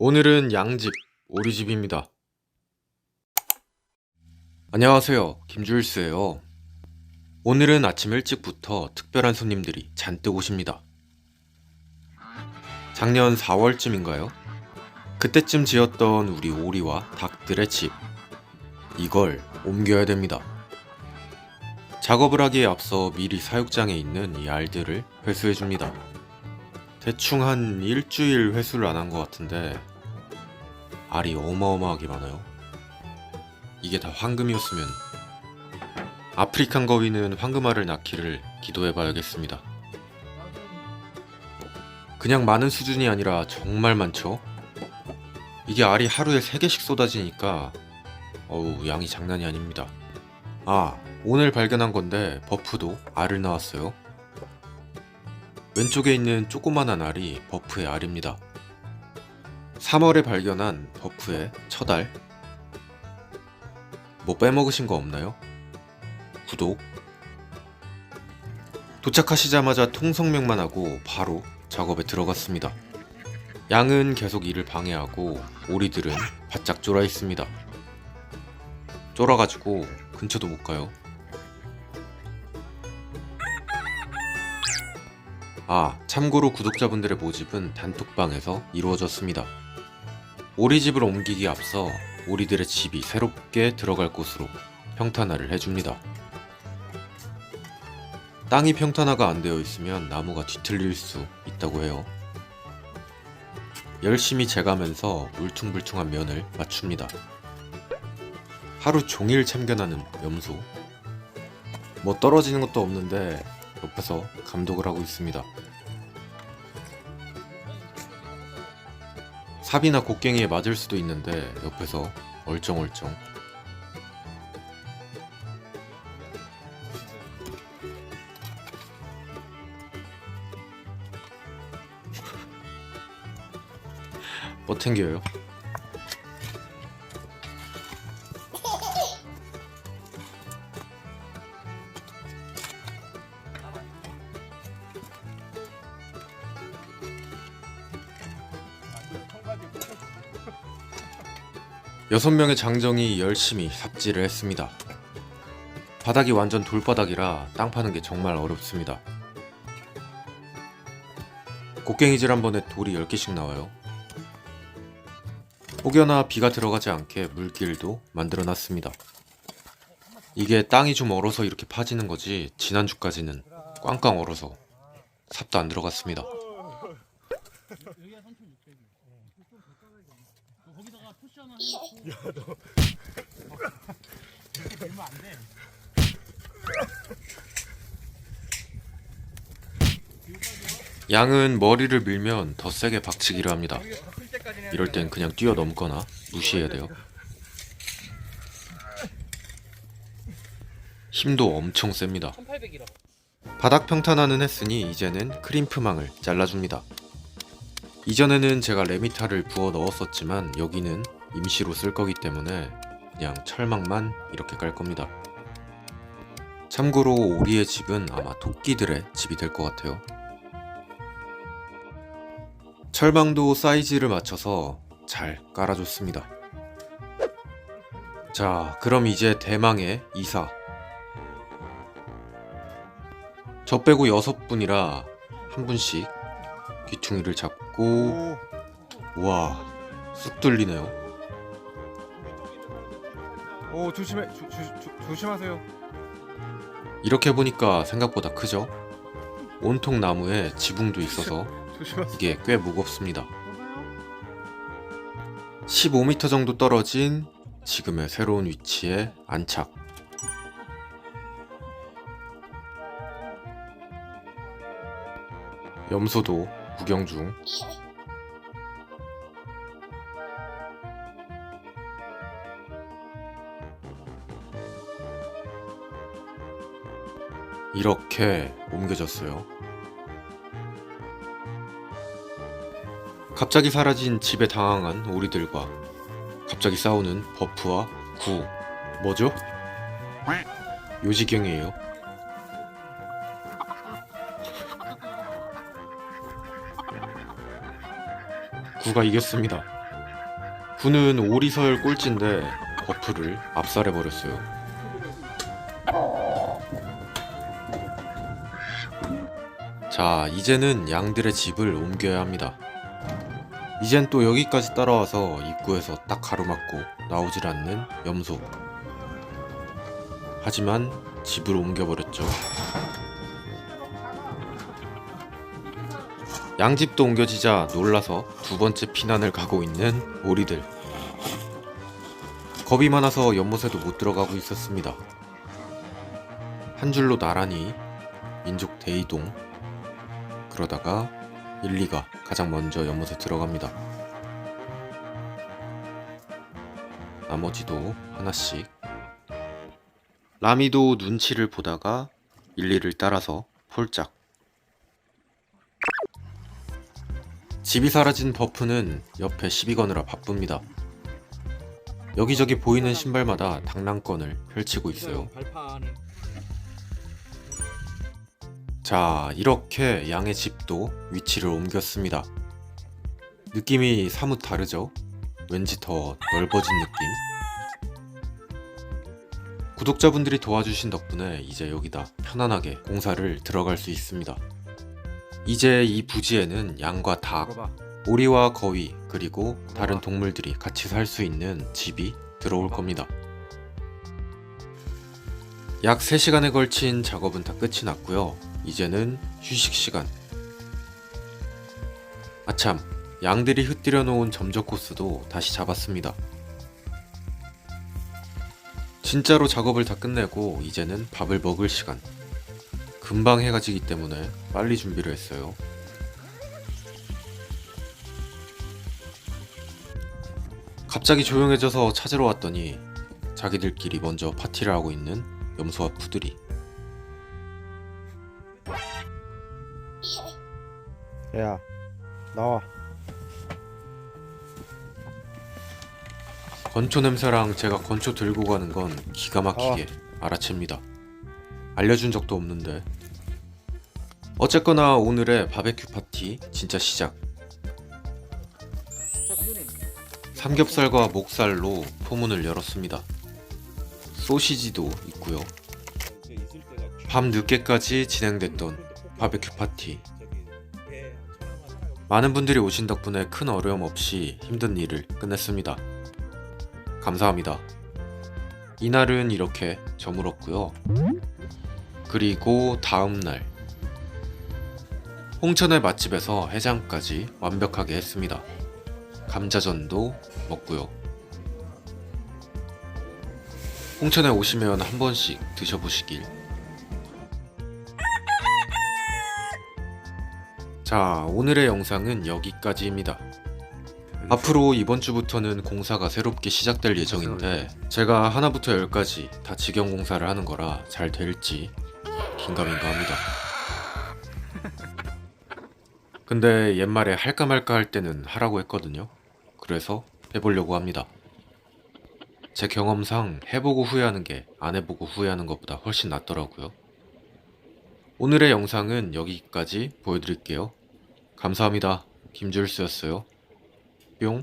오늘은 양집, 오리집입니다. 안녕하세요. 김주일스예요. 오늘은 아침 일찍부터 특별한 손님들이 잔뜩 오십니다. 작년 4월쯤인가요? 그때쯤 지었던 우리 오리와 닭들의 집. 이걸 옮겨야 됩니다. 작업을 하기에 앞서 미리 사육장에 있는 이 알들을 회수해 줍니다. 대충 한 일주일 회수를 안 한 것 같은데 알이 어마어마하게 많아요. 이게 다 황금이었으면 아프리칸 거위는 황금알을 낳기를 기도해 봐야겠습니다. 그냥 많은 수준이 아니라 정말 많죠? 이게 알이 하루에 3개씩 쏟아지니까 어우 양이 장난이 아닙니다. 아 오늘 발견한 건데 버프도 알을 낳았어요. 왼쪽에 있는 조그만한 알이 버프의 알입니다. 3월에 발견한 버프의 첫 알. 뭐 빼먹으신 거 없나요? 구독. 도착하시자마자 통성명만 하고 바로 작업에 들어갔습니다. 양은 계속 일을 방해하고 오리들은 바짝 쫄아 있습니다. 쫄아가지고 근처도 못 가요. 아, 참고로 구독자분들의 모집은 단톡방에서 이루어졌습니다. 오리집을 옮기기 앞서 오리들의 집이 새롭게 들어갈 곳으로 평탄화를 해줍니다. 땅이 평탄화가 안 되어 있으면 나무가 뒤틀릴 수 있다고 해요. 열심히 재가면서 울퉁불퉁한 면을 맞춥니다. 하루 종일 참견하는 염소. 뭐 떨어지는 것도 없는데 옆에서 감독을 하고 있습니다. 삽이나 곡괭이에 맞을 수도 있는데 옆에서 얼쩡얼쩡. 뭐 튕겨요? 여섯 명의 장정이 열심히 삽질을 했습니다. 바닥이 완전 돌바닥이라 땅 파는 게 정말 어렵습니다. 곡괭이질 한 번에 돌이 10개씩 나와요. 혹여나 비가 들어가지 않게 물길도 만들어 놨습니다. 이게 땅이 좀 얼어서 이렇게 파지는 거지 지난주까지는 꽝꽝 얼어서 삽도 안 들어갔습니다. 양은 머리를 밀면 더 세게 박치기를 합니다. 이럴 땐 그냥 뛰어넘거나 무시해야 돼요. 힘도 엄청 셉니다. 1800이라. 바닥 평탄화는 했으니 이제는 크림프망을 잘라줍니다. 이전에는 제가 레미타를 부어 넣었었지만 여기는 임시로 쓸 거기 때문에 그냥 철망만 이렇게 깔 겁니다. 참고로 오리의 집은 아마 토끼들의 집이 될 것 같아요. 철망도 사이즈를 맞춰서 잘 깔아줬습니다. 자, 그럼 이제 대망의 이사. 저 빼고 여섯 분이라 한 분씩 귀퉁이를 잡고 우와 쑥 뚫리네요. 오 조심해 조, 조, 조, 조심하세요. 이렇게 보니까 생각보다 크죠? 온통 나무에 지붕도 있어서 조심하세요. 이게 꽤 무겁습니다. 15m 정도 떨어진 지금의 새로운 위치에 안착. 염소도 구경 중. 이렇게 옮겨졌어요. 갑자기 사라진 집에 당황한 오리들과 갑자기 싸우는 버프와 구. 뭐죠? 요지경이에요. 구가 이겼습니다. 부는 오리설 꼴찌인데 버프를 압살해 버렸어요. 자, 이제는 양들의 집을 옮겨야 합니다. 이젠 또 여기까지 따라와서 입구에서 딱 가로막고 나오질 않는 염소. 하지만 집을 옮겨버렸죠. 양집도 옮겨지자 놀라서 두 번째 피난을 가고 있는 오리들. 겁이 많아서 연못에도 못 들어가고 있었습니다. 한 줄로 나란히 민족 대이동. 그러다가 1, 2가 가장 먼저 연못에 들어갑니다. 나머지도 하나씩. 라미도 눈치를 보다가 1, 2를 따라서 폴짝. 집이 사라진 버프는 옆에 시비 거느라 바쁩니다. 여기저기 보이는 신발마다 당랑권을 펼치고 있어요. 자, 이렇게 양의 집도 위치를 옮겼습니다. 느낌이 사뭇 다르죠? 왠지 더 넓어진 느낌? 구독자분들이 도와주신 덕분에 이제 여기다 편안하게 공사를 들어갈 수 있습니다. 이제 이 부지에는 양과 닭. 오리와 거위, 그리고 다른 동물들이 같이 살 수 있는 집이 들어올 겁니다. 약 3시간에 걸친 작업은 다 끝이 났고요. 이제는 휴식 시간. 아참, 양들이 흩뜨려 놓은 점적 코스도 다시 잡았습니다. 진짜로 작업을 다 끝내고 이제는 밥을 먹을 시간. 금방 해가 지기 때문에 빨리 준비를 했어요. 갑자기 조용해져서 찾으러 왔더니 자기들끼리 먼저 파티를 하고 있는 염소와 푸들이 야 나와. 건초 냄새랑 제가 건초 들고 가는 건 기가 막히게 알아챕니다. 알려준 적도 없는데. 어쨌거나 오늘의 바베큐 파티 진짜 시작. 삼겹살과 목살로 포문을 열었습니다. 소시지도 있고요. 밤 늦게까지 진행됐던 바베큐 파티. 많은 분들이 오신 덕분에 큰 어려움 없이 힘든 일을 끝냈습니다. 감사합니다. 이날은 이렇게 저물었고요. 그리고 다음 날 홍천의 맛집에서 해장까지 완벽하게 했습니다. 감자전도 먹고요. 홍천에 오시면 한 번씩 드셔보시길. 자, 오늘의 영상은 여기까지입니다. 앞으로 이번 주부터는 공사가 새롭게 시작될 예정인데 제가 하나부터 열까지 다 직영 공사를 하는 거라 잘 될지 긴가민가 합니다. 근데 옛말에 할까 말까 할 때는 하라고 했거든요. 그래서 해보려고 합니다. 제 경험상 해보고 후회하는 게 안 해보고 후회하는 것보다 훨씬 낫더라고요. 오늘의 영상은 여기까지 보여드릴게요. 감사합니다. 김줄수였어요. 뿅.